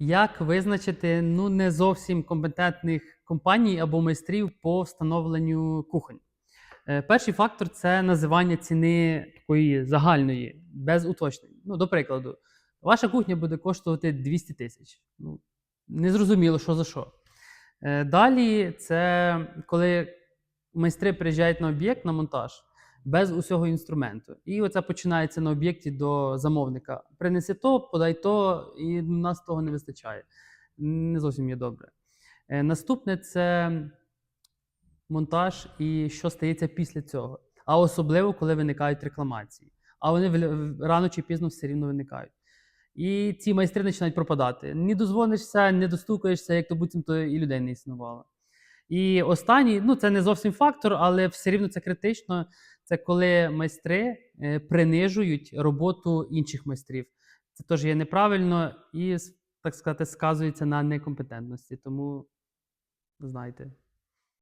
Як визначити ну, не зовсім компетентних компаній або майстрів по встановленню кухонь? Е, Перший фактор це називання ціни такої загальної, без уточнень. Ну, до прикладу, ваша кухня буде коштувати 200 тисяч. Ну, незрозуміло, що за що. Е, Далі це коли майстри приїжджають на об'єкт на монтаж без усього інструменту. І оце починається на об'єкті до замовника. Принеси то, подай то, і нас того не вистачає. Не зовсім є добре. Е, Наступне це монтаж і що стається після цього. А особливо, коли виникають рекламації. А вони рано чи пізно все рівно виникають. І ці майстри починають пропадати. Не дозвонишся, не достукаєшся, як то буцімто і людей не існувало. І останній, ну це не зовсім фактор, але все рівно це критично. Це коли майстри е, принижують роботу інших майстрів. Це теж є неправильно і, так сказати, сказується на некомпетентності. Тому знайте.